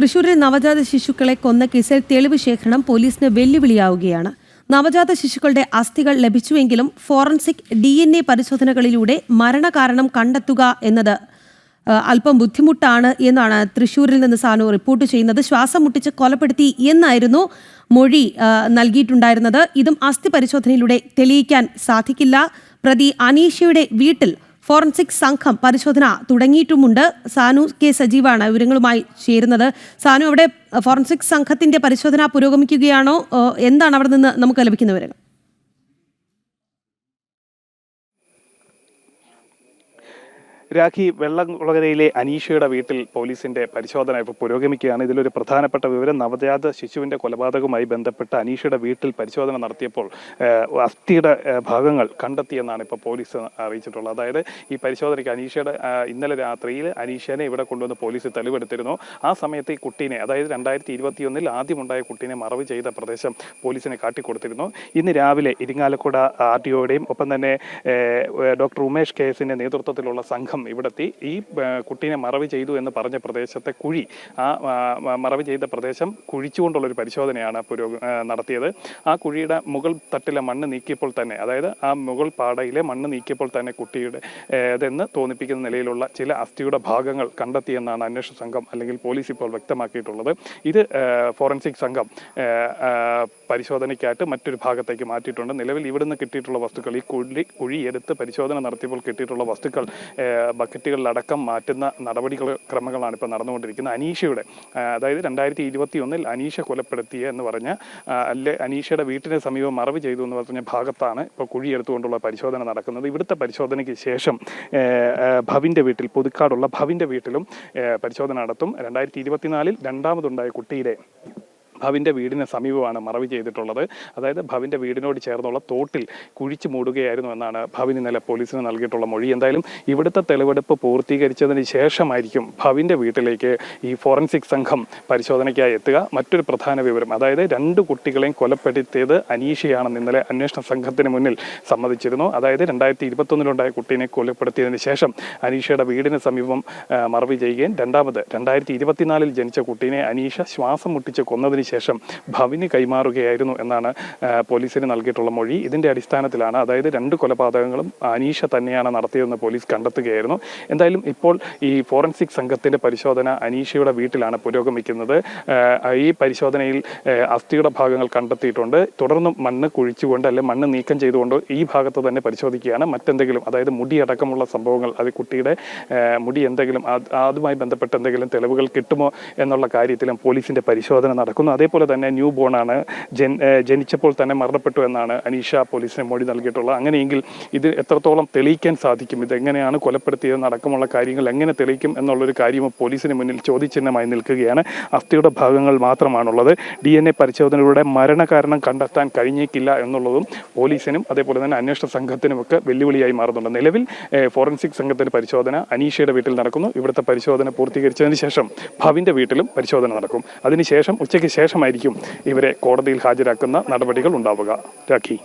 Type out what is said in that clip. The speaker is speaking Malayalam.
തൃശൂരിൽ നവജാത ശിശുക്കളെ കൊന്ന കേസിൽ തെളിവ് ശേഖരണം പോലീസിന് വെല്ലുവിളിയാവുകയാണ്. നവജാത ശിശുക്കളുടെ അസ്ഥികൾ ലഭിച്ചുവെങ്കിലും ഫോറൻസിക് ഡി എൻ എ പരിശോധനകളിലൂടെ മരണകാരണം കണ്ടെത്തുക എന്നത് അല്പം ബുദ്ധിമുട്ടാണ് എന്നാണ് തൃശൂരിൽ നിന്ന് സാനു റിപ്പോർട്ട് ചെയ്യുന്നത്. ശ്വാസം മുട്ടിച്ച് കൊലപ്പെടുത്തി എന്നായിരുന്നു മൊഴി നൽകിയിട്ടുണ്ടായിരുന്നത്. ഇതും അസ്ഥി പരിശോധനയിലൂടെ തെളിയിക്കാൻ സാധിക്കില്ല. പ്രതി അനീഷയുടെ വീട്ടിൽ ഫോറൻസിക് സംഘം പരിശോധന തുടങ്ങിയിട്ടുമുണ്ട്. സാനു കെ സജീവാണ് വിവരങ്ങളുമായി ചേരുന്നത്. സാനു അവിടെ ഫോറൻസിക് സംഘത്തിന്റെ പരിശോധന പുരോഗമിക്കുകയാണോ? എന്താണ് അവിടെ നിന്ന് നമുക്ക് ലഭിക്കുന്ന വിവരങ്ങൾ? രാഖി വെള്ളംകുളകരയിലെ അനീഷയുടെ വീട്ടിൽ പോലീസിന്റെ പരിശോധന ഇപ്പോൾ പുരോഗമിക്കുകയാണ്. ഇതിലൊരു പ്രധാനപ്പെട്ട വിവരം നവജാത ശിശുവിന്റെ കൊലപാതകവുമായി ബന്ധപ്പെട്ട് അനീഷയുടെ വീട്ടിൽ പരിശോധന നടത്തിയപ്പോൾ അസ്ഥിയുടെ ഭാഗങ്ങൾ കണ്ടെത്തിയെന്നാണ് ഇപ്പോൾ പോലീസ് അറിയിച്ചിട്ടുള്ളത്. അതായത് ഈ പരിശോധനയ്ക്ക് അനീഷയുടെ ഇന്നലെ രാത്രിയിൽ അനീഷനെ ഇവിടെ കൊണ്ടുവന്ന് പോലീസ് തെളിവെടുത്തിരുന്നു. ആ സമയത്ത് ഈ കുട്ടീനെ അതായത് രണ്ടായിരത്തി ഇരുപത്തിയൊന്നിൽ ആദ്യമുണ്ടായ കുട്ടീനെ മറവ് ചെയ്ത പ്രദേശം പോലീസിനെ കാട്ടിക്കൊടുത്തിരുന്നു. ഇന്ന് രാവിലെ ഇരിങ്ങാലക്കുട ആർ ടി ഒയുടെയും ഒപ്പം തന്നെ ഡോക്ടർ ഉമേഷ് കെ എസിന്റെ നേതൃത്വത്തിലുള്ള സംഘം ഇവിടെത്തി. ഈ കുട്ടീനെ മറവ് ചെയ്തു എന്ന് പറഞ്ഞ പ്രദേശത്തെ കുഴി ആ മറവ് ചെയ്ത പ്രദേശം കുഴിച്ചുകൊണ്ടുള്ള ഒരു പരിശോധനയാണ് പുരോഗ നടത്തിയത്. ആ കുഴിയുടെ മുകൾ തട്ടിലെ മണ്ണ് നീക്കിയപ്പോൾ തന്നെ അതായത് ആ മുകൾ പാടയിലെ മണ്ണ് നീക്കിയപ്പോൾ തന്നെ കുട്ടിയുടെ ഇതെന്ന് തോന്നിപ്പിക്കുന്ന നിലയിലുള്ള ചില അസ്ഥിയുടെ ഭാഗങ്ങൾ കണ്ടെത്തിയെന്നാണ് അന്വേഷണ സംഘം അല്ലെങ്കിൽ പോലീസ് ഇപ്പോൾ വ്യക്തമാക്കിയിട്ടുള്ളത്. ഇത് ഫോറൻസിക് സംഘം പരിശോധനയ്ക്കായിട്ട് മറ്റൊരു ഭാഗത്തേക്ക് മാറ്റിയിട്ടുണ്ട്. നിലവിൽ ഇവിടുന്ന് കിട്ടിയിട്ടുള്ള വസ്തുക്കൾ ഈ കുഴി കുഴി എടുത്ത് പരിശോധന നടത്തിയപ്പോൾ കിട്ടിയിട്ടുള്ള വസ്തുക്കൾ ബക്കറ്റുകളിലടക്കം മാറ്റുന്ന നടപടികൾ ക്രമങ്ങളാണ് ഇപ്പോൾ നടന്നുകൊണ്ടിരിക്കുന്നത്. അനീഷയുടെ അതായത് രണ്ടായിരത്തി ഇരുപത്തി ഒന്നിൽ അനീഷ കൊലപ്പെടുത്തിയ എന്ന് പറഞ്ഞ അല്ലെ അനീഷയുടെ വീട്ടിന് സമീപം മറവ് ചെയ്തു എന്ന് പറഞ്ഞ ഭാഗത്താണ് ഇപ്പോൾ കുഴിയെടുത്തുകൊണ്ടുള്ള പരിശോധന നടക്കുന്നത്. ഇവിടുത്തെ പരിശോധനയ്ക്ക് ശേഷം ഭവിന്റെ വീട്ടിൽ പുതുക്കാടുള്ള ഭവിന്റെ വീട്ടിലും പരിശോധന നടത്തും. രണ്ടായിരത്തി ഇരുപത്തിനാലിൽ രണ്ടാമതുണ്ടായ കുട്ടിയുടെ ഭവിന്റെ വീടിന് സമീപമാണ് മറവ് ചെയ്തിട്ടുള്ളത്. അതായത് ഭവിന്റെ വീടിനോട് ചേർന്നുള്ള തോട്ടിൽ കുഴിച്ചു മൂടുകയായിരുന്നു എന്നാണ് ഭവിൻ ഇന്നലെ പോലീസിന് നൽകിയിട്ടുള്ള മൊഴി. എന്തായാലും ഇവിടുത്തെ തെളിവെടുപ്പ് പൂർത്തീകരിച്ചതിന് ശേഷമായിരിക്കും ഭവിന്റെ വീട്ടിലേക്ക് ഈ ഫോറൻസിക് സംഘം പരിശോധനയ്ക്കായി എത്തുക. മറ്റൊരു പ്രധാന വിവരം അതായത് രണ്ട് കുട്ടികളെയും കൊലപ്പെടുത്തിയത് അനീഷയാണെന്ന് ഇന്നലെ അന്വേഷണ സംഘത്തിന് മുന്നിൽ സമ്മതിച്ചിരുന്നു. അതായത് രണ്ടായിരത്തി ഇരുപത്തൊന്നിലുണ്ടായ കുട്ടീനെ കൊലപ്പെടുത്തിയതിന് ശേഷം അനീഷയുടെ വീടിന് സമീപം മറവി ചെയ്യുകയും രണ്ടാമത് രണ്ടായിരത്തി ഇരുപത്തിനാലിൽ ജനിച്ച കുട്ടീനെ അനീഷ ശ്വാസം മുട്ടിച്ച് കൊന്നതിന് ശേഷം ഭവിന് കൈമാറുകയായിരുന്നു എന്നാണ് പോലീസിന് നൽകിയിട്ടുള്ള മൊഴി. ഇതിന്റെ അടിസ്ഥാനത്തിലാണ് അതായത് രണ്ട് കൊലപാതകങ്ങളും അനീഷ തന്നെയാണ് നടത്തിയതെന്ന് പോലീസ് കണ്ടെത്തുകയായിരുന്നു. എന്തായാലും ഇപ്പോൾ ഈ ഫോറൻസിക് സംഘത്തിന്റെ പരിശോധന അനീഷയുടെ വീട്ടിലാണ് പുരോഗമിക്കുന്നത്. ഈ പരിശോധനയിൽ അസ്ഥിയുടെ ഭാഗങ്ങൾ കണ്ടെത്തിയിട്ടുണ്ട്. തുടർന്നും മണ്ണ് കുഴിച്ചുകൊണ്ട് അല്ലെ മണ്ണ് നീക്കം ചെയ്തുകൊണ്ട് ഈ ഭാഗത്ത് തന്നെ പരിശോധിക്കുകയാണ്. മറ്റെന്തെങ്കിലും അതായത് മുടി അടക്കമുള്ള സംഭവങ്ങൾ അത് കുട്ടിയുടെ മുടി എന്തെങ്കിലും അത് അതുമായി ബന്ധപ്പെട്ട് എന്തെങ്കിലും തെളിവുകൾ കിട്ടുമോ എന്നുള്ള കാര്യത്തിലും പോലീസിന്റെ പരിശോധന നടക്കുന്നു. അതേപോലെ തന്നെ ന്യൂ ബോൺ ആണ് ജനിച്ചപ്പോൾ തന്നെ മരണപ്പെട്ടു എന്നാണ് അനീഷ പോലീസിന് മൊഴി നൽകിയിട്ടുള്ളത്. അങ്ങനെയെങ്കിൽ ഇത് എത്രത്തോളം തെളിയിക്കാൻ സാധിക്കും? ഇത് എങ്ങനെയാണ് കൊലപ്പെടുത്തിയതെന്ന് അടക്കമുള്ള കാര്യങ്ങൾ എങ്ങനെ തെളിയിക്കും എന്നുള്ളൊരു കാര്യം പോലീസിന് മുന്നിൽ ചോദ്യചിഹ്നമായി നിൽക്കുകയാണ്. അസ്ഥിയുടെ ഭാഗങ്ങൾ മാത്രമാണുള്ളത്. ഡി എൻ എ പരിശോധനയിലൂടെ മരണകാരണം കണ്ടെത്താൻ കഴിഞ്ഞേക്കില്ല എന്നുള്ളതും പോലീസിനും അതേപോലെ തന്നെ അന്വേഷണ സംഘത്തിനുമൊക്കെ വെല്ലുവിളിയായി മാറുന്നുണ്ട്. നിലവിൽ ഫോറൻസിക് സംഘത്തിന്റെ പരിശോധന അനീഷയുടെ വീട്ടിൽ നടക്കുന്നു. ഇവിടുത്തെ പരിശോധന പൂർത്തീകരിച്ചതിന് ശേഷം ഭവിന്റെ വീട്ടിലും പരിശോധന നടക്കും. അതിനുശേഷം ഉച്ചയ്ക്ക് ശേഷമായിരിക്കും ഇവരെ കോടതിയിൽ ഹാജരാക്കുന്ന നടപടികൾ ഉണ്ടാവുക. രാഖി.